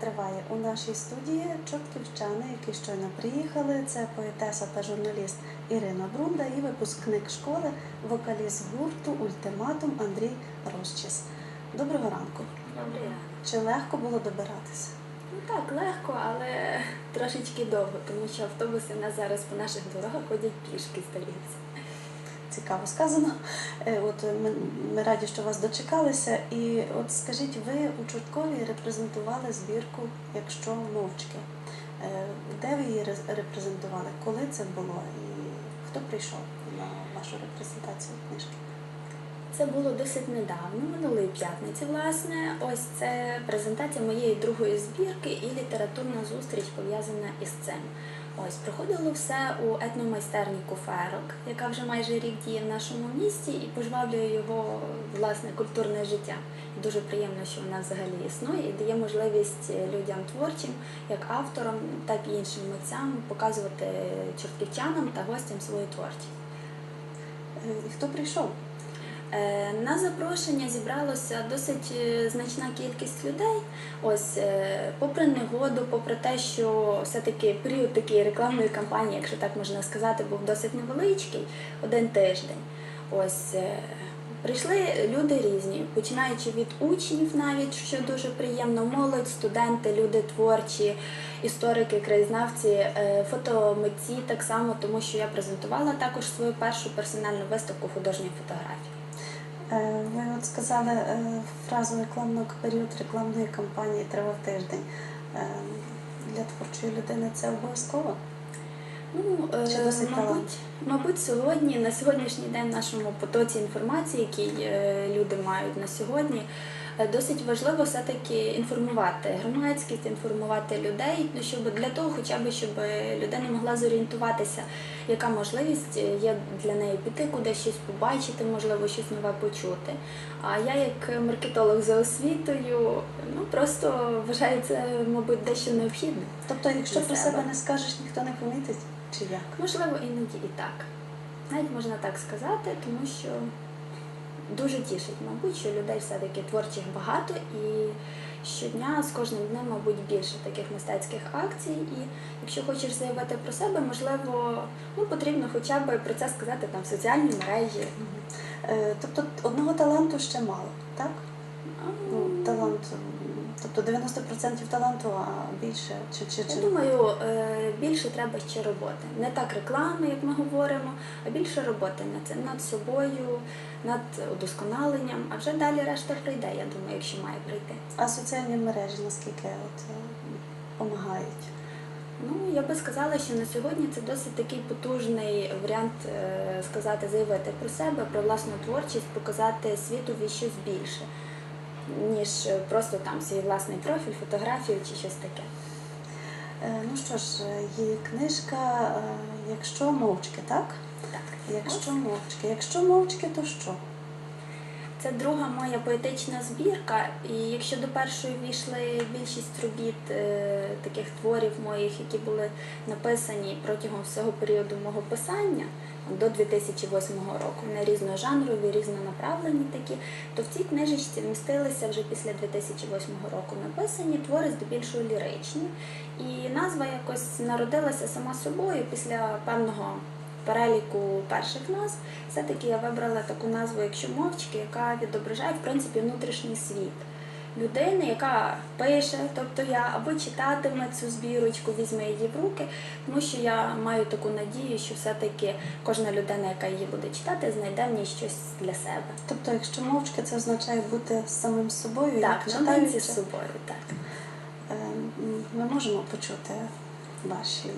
триває у нашій студії чортківчани, які щойно приїхали. Це поетеса та журналіст Ірина Брунда і випускник школи, вокаліст гурту Ультиматум Андрій Рощіс. Доброго ранку. Чи легко було добиратися? Ну так, легко, але трошечки довго, тому що автобуси в нас зараз по наших дорогах ходять пішки, здається. Цікаво сказано. Е, От ми, ми раді, що вас дочекалися. І от скажіть, ви у Чорткові репрезентували збірку Якщо мовчки. Е, Де ви її репрезентували? Коли це було? І хто прийшов на вашу репрезентацію книжки? Це було досить недавно, минулої п'ятниці, власне. Ось це презентація моєї другої збірки і літературна зустріч пов'язана із цим. Ось проходило все у етномайстерні Куферок, яка вже майже рік діє в нашому місті і пожвавлює його власне культурне життя. Дуже приємно, що вона взагалі існує і дає можливість людям творчим, як авторам, так і іншим митцям показувати чортківчанам та гостям свою творчість. Е, хто прийшов? Е, На запрошення зібралося досить е, значна кількість людей. Ось, е, попри негоду, попри те, що все-таки період такої рекламної кампанії, якщо так можна сказати, був досить невеличкий, один тиждень. Ось прийшли люди різні, починаючи від учнів, навіть що дуже приємно, молодь, студенти, люди творчі, історики, краєзнавці, фотомитці так само, тому що я презентувала також свою першу персональну виставку художньої фотографії. Е, Ви от сказали е, фразу рекламного період рекламної кампанії тривав тиждень. Е, Для творчої людини це обов'язково? Ну, Чи досить мабуть, мабуть, сьогодні, на сьогоднішній день в нашому потоці інформації, який люди мають на сьогодні, досить важливо все-таки інформувати громадськість, інформувати людей, ну, щоб для того, хоча б щоб людина могла зорієнтуватися, яка можливість є для неї піти кудись щось побачити, можливо, щось нове почути. А я, як маркетолог за освітою, ну просто вважаю це, мабуть, дещо необхідне. Тобто, якщо про себе не скажеш, ніхто не помітить, чи як? Можливо, іноді і так. Навіть можна так сказати, тому що дуже тішить, мабуть, що людей все-таки творчих багато і щодня з кожним днем, мабуть, більше таких мистецьких акцій. І якщо хочеш заявити про себе, можливо, ну, потрібно хоча б про це сказати там в соціальній мережі. Е, Тобто одного таланту ще мало, так? Ну, талант, тобто 90% таланту, а більше чи чи Я чи думаю, е, більше треба ще роботи. Не так реклами, як ми говоримо, а більше роботи над цим, над собою, над удосконаленням, а вже далі решта прийде, я думаю, якщо має прийти. а соціальні мережі наскільки от допомагають? Ну, я би сказала, що на сьогодні це досить такий потужний варіант е, сказати, заявити про себе, про власну творчість, показати світові щось більше, ніж просто там свій власний профіль, фотографію чи щось таке. Е, Ну що ж, її книжка е, Якщо мовчки, так? Так. Якщо мовчки. Якщо мовчки, то що? Це друга моя поетична збірка, і якщо до першої війшли більшість робіт е, таких творів моїх, які були написані протягом всього періоду мого писання до 2008 року, вони різножанрові, різнонаправлені такі, то в цій книжечці вмістилися вже після 2008 року написані твори здебільшого ліричні. І назва якось народилася сама собою після певного переліку перших назв. Все-таки я вибрала таку назву, якщо мовчки, яка відображає в принципі внутрішній світ людини, яка пише, тобто я або читатиме цю збірочку, візьме її в руки, тому що я маю таку надію, що все-таки кожна людина, яка її буде читати, знайде в ній щось для себе. Тобто, якщо мовчки, це означає бути самим собою, Так, читаючи. з собою, так. Е, Ми можемо почути ваші,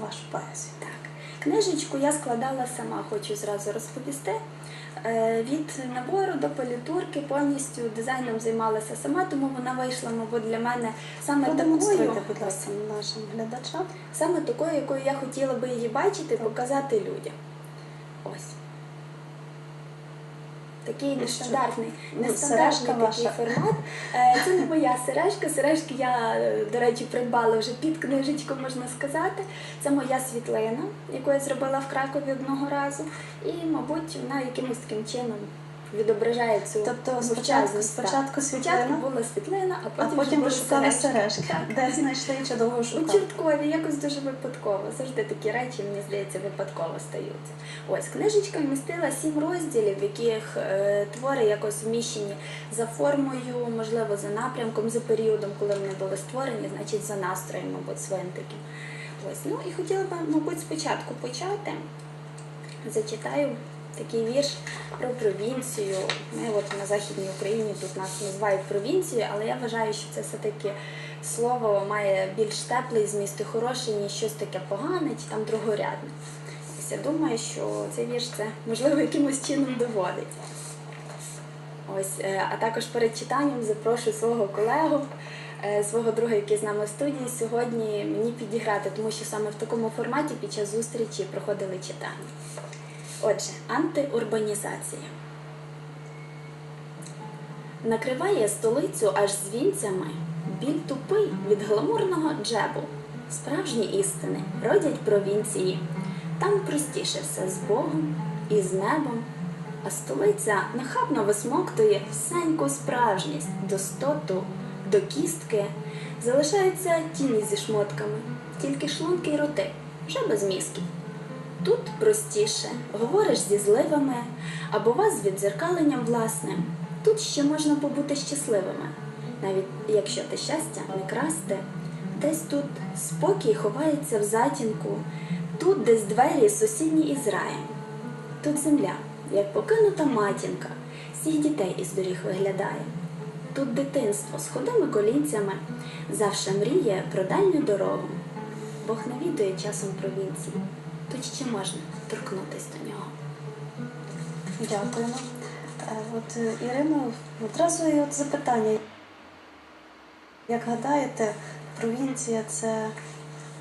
вашу поезію. Так. Книжечку я складала сама, хочу зразу розповісти. Е, Від набору до політурки повністю дизайном займалася сама, тому вона вийшла, мабуть, для мене саме такою, будь ласка, нашим глядачам. саме такою, якою я хотіла би її бачити показати людям. Ось. Такий нестандартний, Ну, нестандартний сережка такий формат. Е, Це не моя сережка. Сережки я, е, до речі, придбала вже під книжечку, можна сказати. Це моя світлина, яку я зробила в Кракові одного разу. І, мабуть, вона якимось таким чином відображає цю Тобто спочатку, спочатку світлина, була світлина, а а потім, вже потім були сережки. Так. Де знайшли чи довго У шукали? Чорткові якось дуже випадково. Завжди такі речі, мені здається, випадково стаються. Ось книжечка вмістила сім розділів, в яких е, твори якось вміщені за формою, можливо, за напрямком, за періодом, коли вони були створені, значить за настроєм, мабуть, свинтиків. Ось, ну і хотіла б, мабуть, спочатку почати. Зачитаю такий вірш про провінцію. Ми от на Західній Україні тут нас називають провінцією, але я вважаю, що це все-таки слово має більш теплий зміст і хороший, ніж щось таке погане чи там другорядне. Ось я думаю, що цей вірш це можливо якимось чином доводить. Ось, е, а також перед читанням запрошую свого колегу, е, свого друга, який з нами в студії, сьогодні мені підіграти, тому що саме в такому форматі під час зустрічі проходили читання. Отже, антиурбанізація. Накриває столицю аж звінцями, біль тупий від гламурного джебу. Справжні істини родять провінції. Там простіше все з Богом і з небом. А столиця нахабно висмоктує всеньку справжність, достоту, до кістки. Залишаються тіні зі шмотками, тільки шлунки й роти, вже без мізків. Тут простіше, говориш зі зливами, або вас з відзеркаленням власним. Тут ще можна побути щасливими, навіть якщо те щастя не красти. Десь тут спокій ховається в затінку, тут десь двері сусідні із раєм. Тут земля, як покинута матінка, всіх дітей із доріг виглядає. Тут дитинство з ходими колінцями завше мріє про дальню дорогу. Бог навідує часом провінції, тут ще можна торкнутись до нього. Дякуємо. Е, От е, Ірино, одразу і от запитання. Як гадаєте, провінція це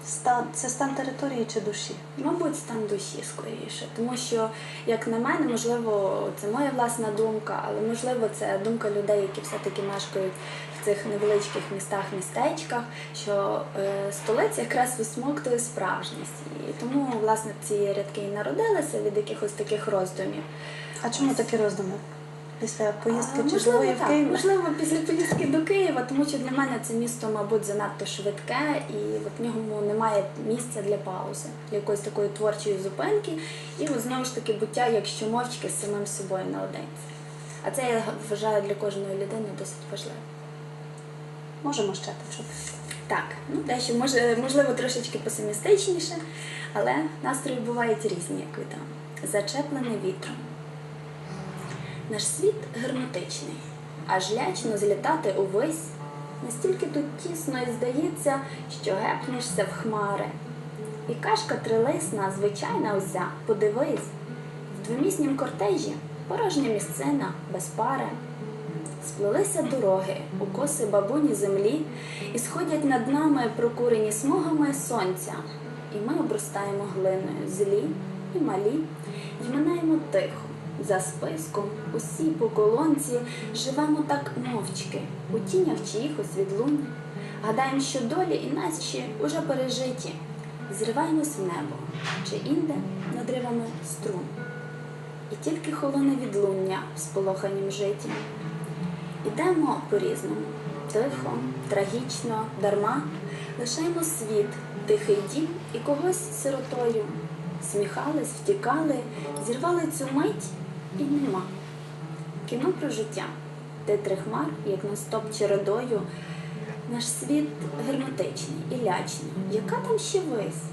стан, це стан території чи душі? Мабуть, стан душі скоріше, тому що, як на мене, можливо, це моя власна думка, але можливо, це думка людей, які все-таки мешкають цих невеличких містах, містечках, що е, столиця якраз висмоктує справжність. І тому, власне, ці рядки і народилися від якихось таких роздумів. А чому такі роздуми? Після поїздки А, чергової в так, Києві? можливо, після поїздки до Києва, тому що для мене це місто, мабуть, занадто швидке, і от в ньому немає місця для паузи, для якоїсь такої творчої зупинки, і от знову ж таки буття, якщо мовчки з самим собою наодинці. А це я вважаю для кожної людини досить важливо. Можемо ще почути. Так, ну дещо може, можливо, трошечки песимістичніше, але настрої бувають різні, як ви там. Зачеплений вітром. Наш світ герметичний, аж лячно злітати увесь. Настільки тут тісно і здається, що гепнешся в хмари. І кашка трилисна, звичайна озя, подивись, в двоміснім кортежі порожня місцина без пари. Сплелися дороги, укоси бабуні землі, і сходять над нами прокурені смугами сонця. І ми обростаємо глиною злі і малі, й минаємо тихо, за списком, усі по колонці, живемо так мовчки, у тінях чиїхось відлунь. Гадаємо, що долі і наші уже пережиті, зриваємось в небо, чи інде над струн. І тільки холоне відлуння в сполоханім житті. Ідемо по-різному, тихо, трагічно, дарма, лишаємо світ, тихий дім і когось сиротою. Сміхались, втікали, зірвали цю мить і нема. Кіно про життя, титри хмар, як на стоп чередою. Наш світ герметичний і лячний. Яка там ще вись?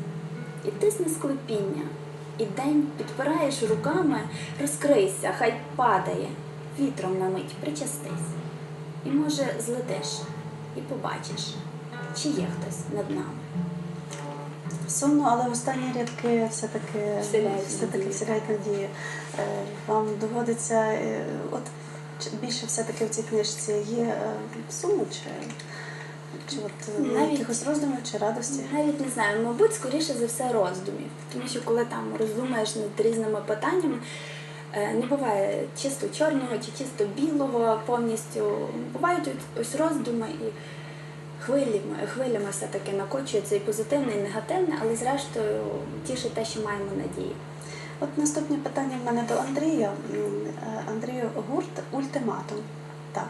І тисне склепіння, і день підпираєш руками, розкрийся, хай падає, вітром на мить причастись. І, може, злетиш і побачиш, чи є хтось над нами. Сумно, але останні рядки все-таки Вселяють все-таки вселяють надію. Е, Вам доводиться, е, от більше все-таки в цій книжці є е, суму чи, чи от Навіть- якихось роздумів чи радості? Навіть не знаю, мабуть, скоріше за все роздумів. Тому що коли там роздумаєш над різними питаннями, не буває чисто чорного чи чисто білого повністю. Бувають ось- роздуми і хвилями, хвилями все-таки накочується і позитивне, і негативне, але зрештою тішить те, що маємо надію. От наступне питання в мене до Андрія. Е, Андрію, гурт ультиматум. Так.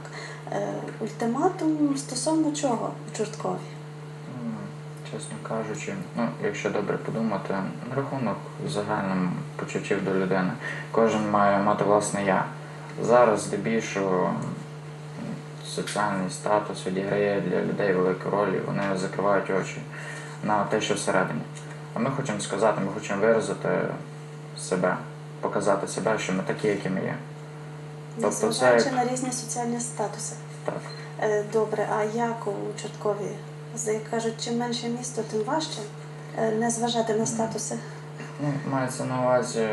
Е, Ультиматум стосовно чого у Чорткові? Чесно кажучи, ну, якщо добре подумати, рахунок загальним почуттів до людини. Кожен має мати власне я. Зараз здебільшого соціальний статус відіграє для людей велику роль, і вони закривають очі на те, що всередині. А ми хочемо сказати, ми хочемо виразити себе, показати себе, що ми такі, які ми є. Тобто як- на різні соціальні статуси. Так. Е, Добре, а як у Чорткові? Як кажуть, чим менше місто, тим важче е, не зважати на статуси. Ну, мається на увазі,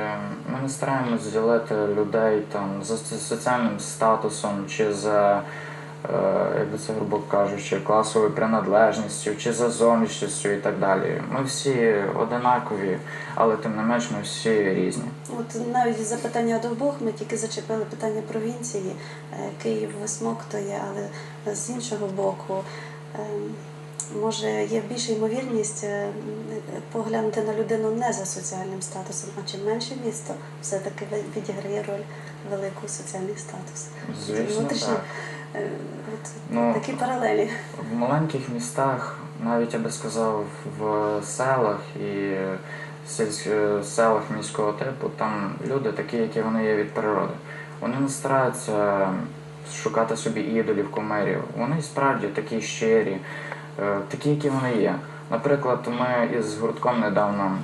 ми не стараємось ділити людей там за соціальним статусом чи за, е, як би це грубо кажучи, класовою приналежністю, чи за зовнішністю і так далі. Ми всі одинакові, але тим не менш ми всі різні. От навіть запитання до обох ми тільки зачепили питання провінції. Е, Київ висмоктує, але з іншого боку, е, може є більша ймовірність е, поглянути на людину не за соціальним статусом, а чим менше місто все-таки відіграє роль велику соціальний статус. Звісно, Внутрішньо. так. Е, От Ну, такі паралелі. В маленьких містах, навіть я би сказав, в селах і сільсь... е, селах міського типу, там люди такі, які вони є від природи. Вони не стараються шукати собі ідолів, кумирів. Вони справді такі щирі, е, такі, які вони є. Наприклад, ми із гуртком недавно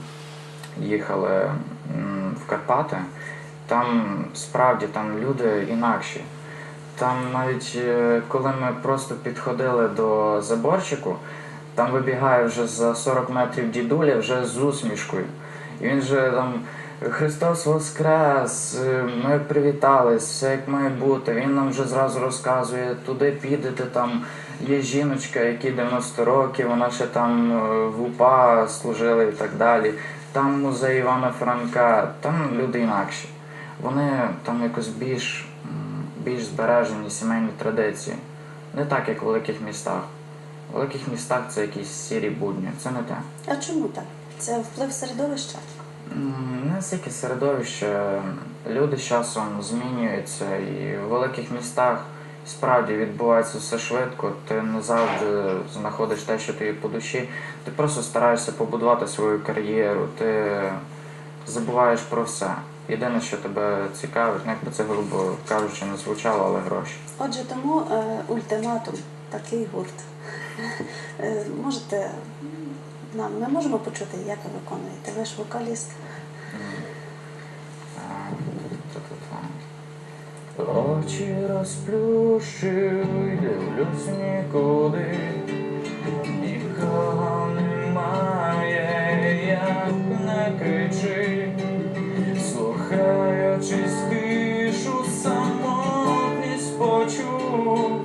їхали в Карпати. Там справді там люди інакші. Там навіть е, коли ми просто підходили до заборчику, там вибігає вже за 40 метрів дідуля вже з усмішкою. І він же там Христос Воскрес, е, ми привітались, все як має бути. Він нам вже зразу розказує, туди підете, там є жіночка, якій 90 років, вона ще там е, в УПА служила і так далі. Там музей Івана Франка, там люди інакші. Вони там якось більш, більш збережені сімейні традиції. Не так, як в великих містах. В великих містах це якісь сірі будні, це не те. А чому так? Це вплив середовища. Не стільки середовище, люди з часом змінюються, і в великих містах справді відбувається все швидко. Ти не завжди знаходиш те, що тобі по душі. Ти просто стараєшся побудувати свою кар'єру, ти забуваєш про все. Єдине, що тебе цікавить, ну, як би це грубо кажучи, не звучало, але гроші. Отже, тому е, ультиматум, такий гурт. Е, можете нам ми можемо почути, як ви виконуєте? Ви ж вокаліст. Очі розплющую, дивлюсь нікуди, нікого немає, як не кричи, слухаючись тишу, самотність почув,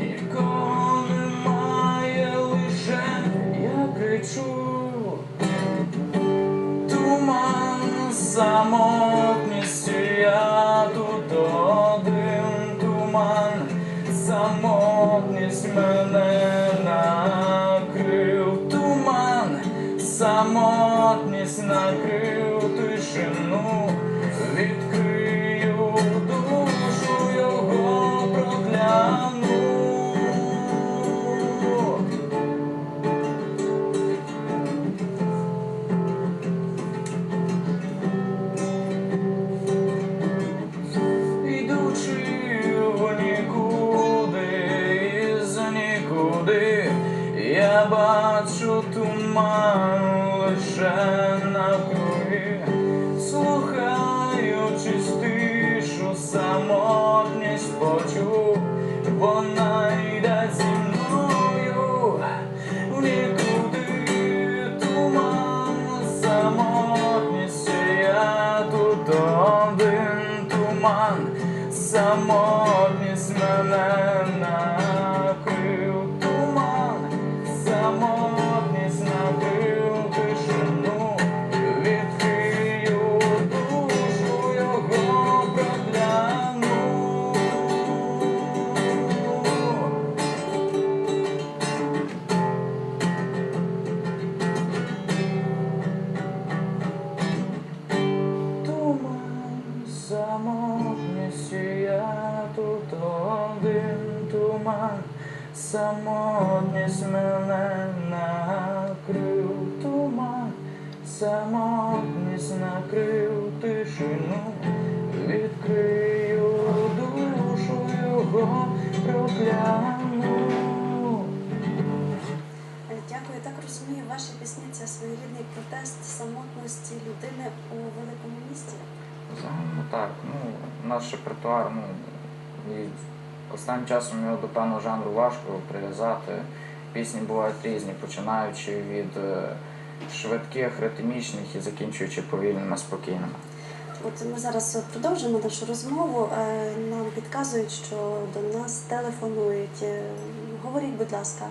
нікого немає, лише я кричу. Туман самотністю мене накрив, туман, самотність накрив самотність накрив тишину, відкрию душу його прокляну. Е, Дякую. Так розумію, ваші пісні це своєрідний протест самотності людини у великому місті. Загалом так. Ну, наш репертуар, ну, і останнім часом його до певного жанру важко прив'язати. Пісні бувають різні, починаючи від е, швидких, ритмічних і закінчуючи повільними, спокійними. От ми зараз продовжимо нашу розмову. Е, Нам підказують, що до нас телефонують. Е, Говоріть, будь ласка.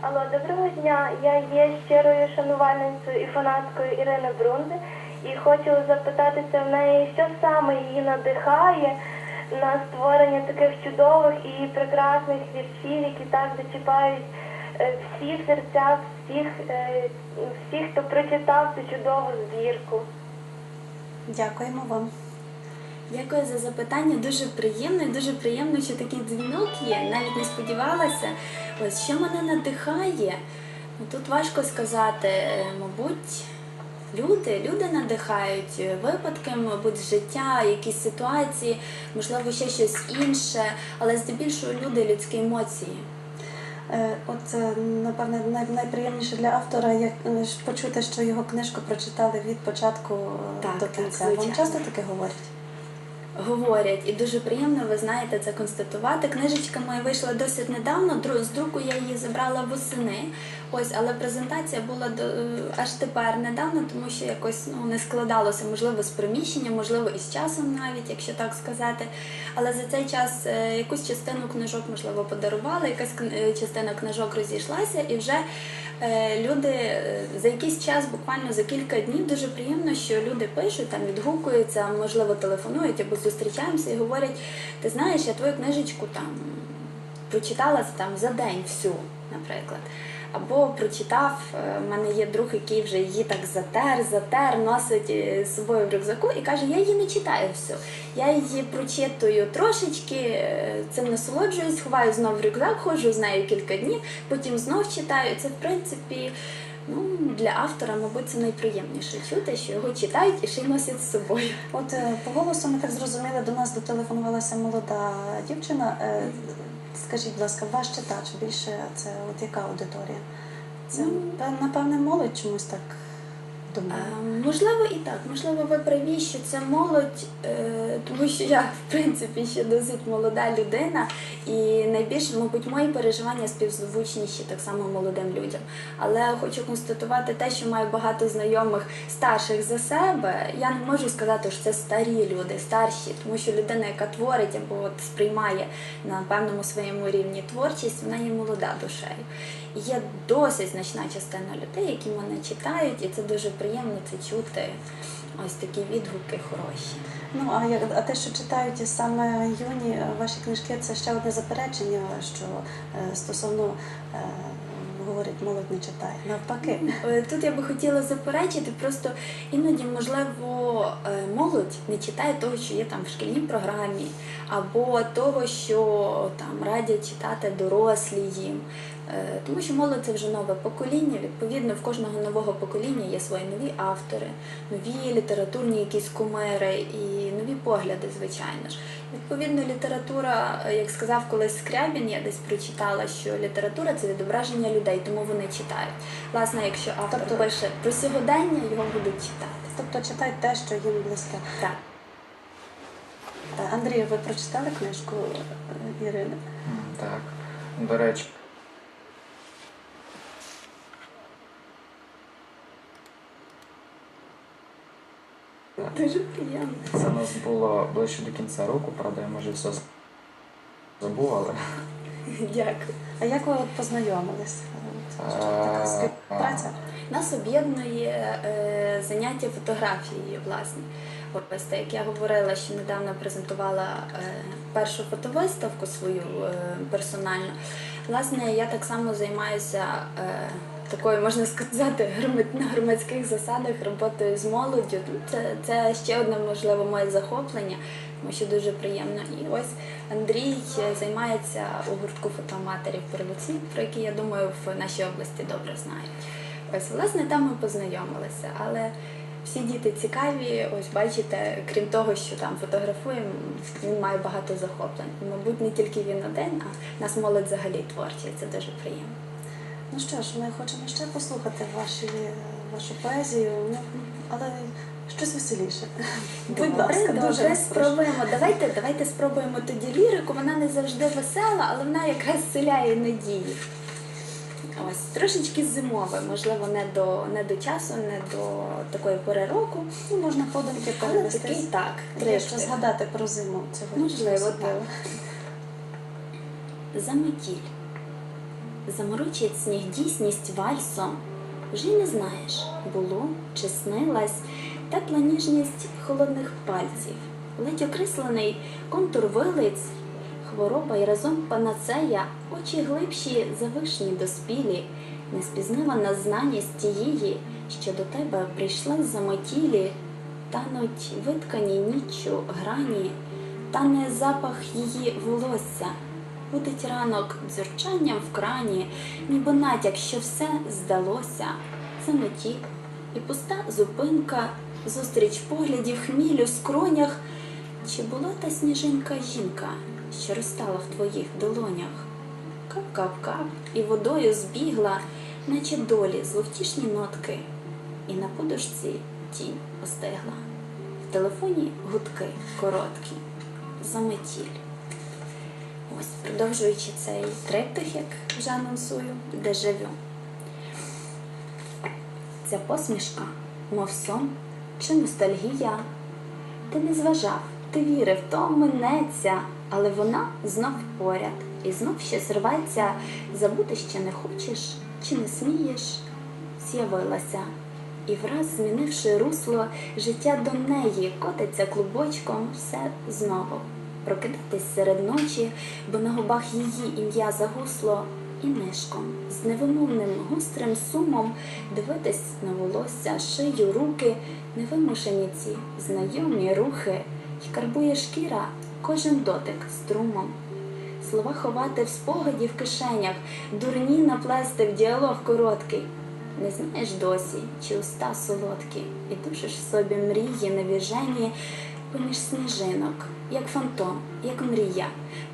Алло, доброго дня. Я є щирою шанувальницею і фанаткою Ірини Брунди і хочу запитатися в неї, що саме її надихає на створення таких чудових і прекрасних віршів, які так зачіпають всі серця, всіх, е, всіх, хто прочитав цю чудову збірку. Дякуємо вам. Дякую за запитання. Дуже приємно і дуже приємно, що такий дзвінок є. Навіть не сподівалася. Ось що мене надихає. Ну, Тут важко сказати, Е, мабуть. Люди, люди надихають е, випадки, мабуть, життя, якісь ситуації, можливо, ще щось інше, але здебільшого люди людські емоції. Е, От, е, напевне, найприємніше для автора як е, почути, що його книжку прочитали від початку Так, до так, кінця. Вам часто таке говорять? Говорять, і дуже приємно, ви знаєте, це констатувати. Книжечка моя вийшла досить недавно. З друку я її забрала восени. Ось, але презентація була до е, аж тепер недавно, тому що якось ну не складалося, можливо, з приміщенням, можливо, і з часом навіть, якщо так сказати. Але за цей час е, якусь частину книжок, можливо, подарували, якась е, частина книжок розійшлася, і вже люди за якийсь час, буквально за кілька днів, дуже приємно, що люди пишуть, там відгукуються, можливо, телефонують або зустрічаємося і говорять: ти знаєш, я твою книжечку там прочитала там за день всю, наприклад. Або прочитав, е, в мене є друг, який вже її так затер, затер, носить е, з собою в рюкзаку і каже, я її не читаю всю. Я її прочитую трошечки, е, цим насолоджуюсь, ховаю знов в рюкзак, ходжу з нею кілька днів, потім знов читаю. Це в принципі ну, для автора, мабуть, це найприємніше чути, що його читають і ще й носять з собою. От е, по голосу ми так зрозуміли, до нас дотелефонувалася молода дівчина. Скажіть, будь ласка, ваш читач більше це от яка аудиторія? Це Ну, напевне молодь чомусь так думає. Е, Можливо, і так. Можливо, ви праві, що це молодь, е, тому що я, в принципі, ще досить молода людина, і найбільше, мабуть, мої переживання співзвучніші так само молодим людям. Але хочу констатувати те, що маю багато знайомих старших за себе. Я не можу сказати, що це старі люди, старші, тому що людина, яка творить або от сприймає на певному своєму рівні творчість, вона є молода душею. Є досить значна частина людей, які мене читають, і це дуже приємно це чути. Ось такі відгуки хороші. Ну а як а те, що читають саме юні е, ваші книжки, це ще одне заперечення, що е, стосовно е, говорить, молодь не читає. Навпаки. Е, Тут я би хотіла заперечити, просто іноді, можливо, е, молодь не читає того, що є там в шкільній програмі, або того, що там радять читати дорослі їм. Е, Тому що молодь це вже нове покоління. Відповідно, в кожного нового покоління є свої нові автори, нові літературні якісь кумири і нові погляди, звичайно ж. Відповідно, література, як сказав колись Скрябін, я десь прочитала, що література це відображення людей, тому вони читають. Власне, якщо автор Тобто- пише про сьогодення, його будуть читати. Тобто читають те, що їм близьке. Так. Е, Андрію, ви прочитали книжку Ірини? Так. До речі, Дуже приємно. це у нас було ближче до кінця року, правда, я може все забув, але Дякую. А як ви познайомились? Е, Така співпраця? Нас об'єднує е, заняття фотографією, власне. Ось як я говорила, що недавно презентувала е, першу фотовиставку свою е, персональну. Власне, я так само займаюся е, такою, можна сказати, на громадських засадах роботою з молоддю. Ну, Це, це ще одне можливо моє захоплення, тому що дуже приємно. І ось Андрій е, займається у гуртку фотоаматорів Прилуці, про який, я думаю, в нашій області добре знають. Ось, власне, там ми познайомилися, але всі діти цікаві. Ось бачите, крім того, що там фотографуємо, він має багато захоплень. Мабуть, не тільки він один, а нас молодь взагалі творча, і це дуже приємно. Ну що ж, ми хочемо ще послухати ваші, вашу поезію, ну, але щось веселіше. Будь ласка, добре, дуже спробуємо. Давайте, давайте спробуємо тоді лірику. Вона не завжди весела, але вона якраз селяє надії. Ось трошечки зимове, можливо, не до не до часу, не до такої пори року. Ну, можна подумки перевести. так, Є згадати про зиму цього. Можливо, так. Заметіль. Заморочить сніг дійсність вальсом. Вже не знаєш, було чи снилась тепла ніжність холодних пальців, ледь окреслений контур вилиць, хвороба й разом панацея, очі глибші за вишні доспілі, неспізнавана знаність тієї, що до тебе прийшла з заметілі, тануть виткані ніччю грані, тане запах її волосся. Будить ранок дзюрчанням в крані, ніби натяк, що все здалося. Заметі і пуста зупинка, зустріч поглядів хмілю скронях. Чи була та сніжинка жінка, що розтала в твоїх долонях? Кап-кап-кап і водою збігла, наче долі зловтішні нотки, і на подушці тінь остигла. В телефоні гудки короткі, заметіль. Ось, продовжуючи цей триптих, як вже анонсую, дежавю. Ця посмішка, мов сон чи ностальгія. Ти не зважав, ти вірив, то минеться, але вона знов поряд і знов щось рветься, забути ще не хочеш чи не смієш. З'явилася, і враз, змінивши русло, життя до неї котиться клубочком все знову. Прокидатись серед ночі, бо на губах її ім'я загусло, і нишком, з невимовним гострим сумом дивитись на волосся, шию, руки, невимушені ці знайомі рухи, й карбує шкіра кожен дотик струмом. Слова ховати в спогаді в кишенях, дурні наплести в діалог короткий. Не знаєш досі, чи уста солодкі, і душиш собі мрії невіжені поміж сніжинок, як фантом, як мрія,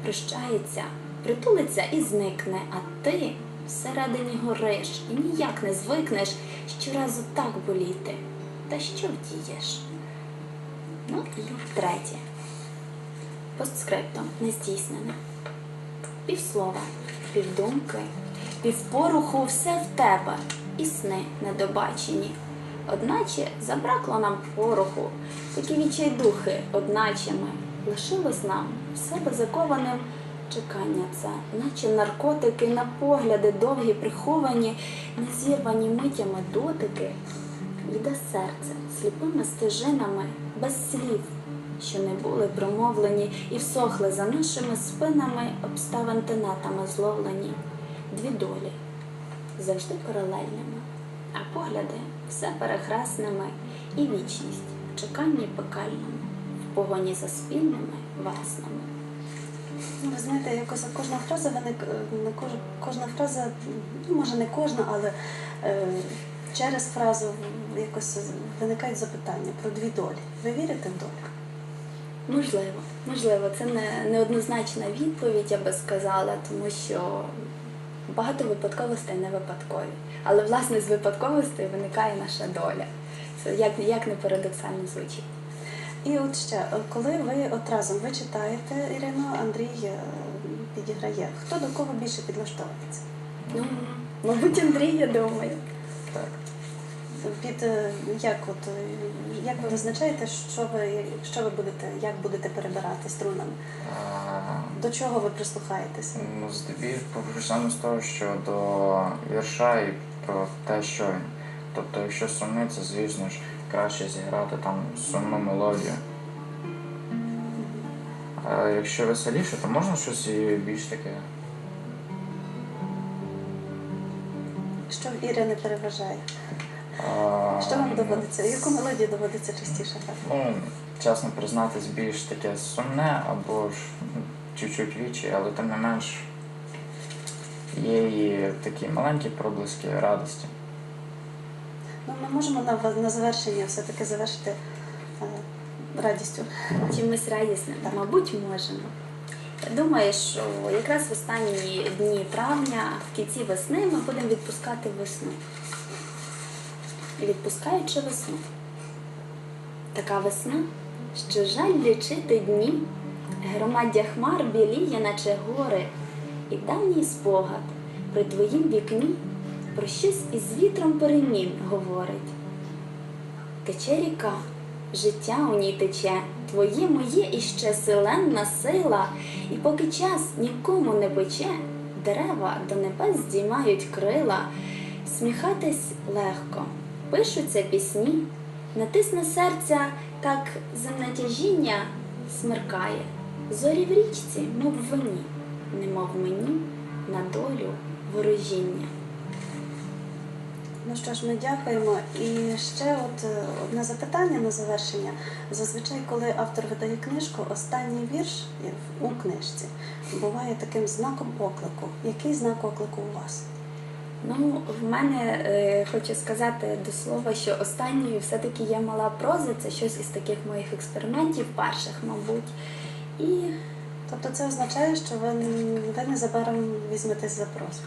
прощається, притулиться і зникне, а ти всередині гориш і ніяк не звикнеш щоразу так боліти. Та що вдієш? Ну і третє. Постскриптом не здійснене. Півслова, півдумки, півпоруху все в тебе, і сни недобачені. Одначе забракло нам пороху, такі відчайдухи, одначе ми лишилось нам в себе закованим чекання це, наче наркотики на погляди довгі приховані, незірвані митями дотики, йде серце сліпими стежинами, без слів, що не були промовлені і всохли за нашими спинами обставин тенетами зловлені, дві долі завжди паралельними, а погляди все перехресними і вічність в чеканні пекальному, в погоні за спільними веснами. Ну, ви знаєте, якось кожна фраза виник, кожна фраза, ну може не кожна, але е, через фразу якось виникають запитання про дві долі. Ви вірите в долю? Можливо, можливо, це не неоднозначна відповідь, я би сказала, тому що багато випадковостей не випадкові. Але власне з випадковостей виникає наша доля. Це як, як не парадоксально звучить. І от ще, коли ви от разом ви читаєте, Ірино, Андрій е, підіграє, хто до кого більше підлаштовується? Ну, мабуть, Андрій, я думаю. Так. Під е, як от е, як ви визначаєте, що ви що ви будете, як будете перебирати струнами? До чого ви прислухаєтеся? Ну, здебільшого почнемо з того, що до вірша і про те, що він. Тобто, якщо сумний, це, звісно ж, краще зіграти там сумну мелодію. А якщо веселіше, то можна щось і більш таке. Що в Ірини переважає? А, Що вам доводиться? Яку мелодію доводиться частіше грати? Ну, чесно признатись, більш таке сумне або ж ну, чуть-чуть вічі, але тим не менш є і такі маленькі проблиски радості. Ну, ми можемо на, на завершення все-таки завершити е, радістю. Чимось радісним, Так. мабуть, можемо. Думаю, що якраз в останні дні травня, в кінці весни, ми будемо відпускати весну. Відпускаючи весну. Така весна, що жаль лічити дні, громаддя хмар біліє, наче гори, і давній спогад при твоїм вікні про щось із вітром перемін говорить. Тече ріка, життя у ній тече, твоє моє іще селенна сила, і поки час нікому не пече, дерева до небес здіймають крила, сміхатись легко, пишуться пісні, натисне серця, так земне тяжіння смеркає, зорі в річці, мов в вині, немов мені на долю ворожіння. Ну що ж, ми дякуємо. І ще от е, одне запитання на завершення. Зазвичай, коли автор видає книжку, останній вірш у книжці буває таким знаком оклику. Який знак оклику у вас? Ну, в мене е, хочу сказати до слова, що останньою все-таки є мала проза, це щось із таких моїх експериментів, перших, мабуть. І Тобто це означає, що ви, ви незабаром візьметесь за прозу.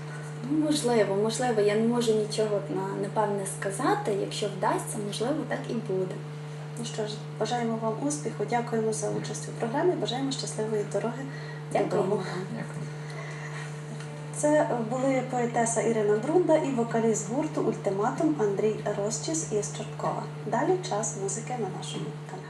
ну, можливо, можливо, я не можу нічого на напевне сказати. Якщо вдасться, можливо, так і буде. Ну що ж, бажаємо вам успіху, дякуємо за участь у програмі, бажаємо щасливої дороги Дякуємо додому. Дякую. Це були поетеса Ірина Брунда і вокаліст гурту Ультиматум Андрій Розчіс із Чорткова. Далі час музики на нашому каналі.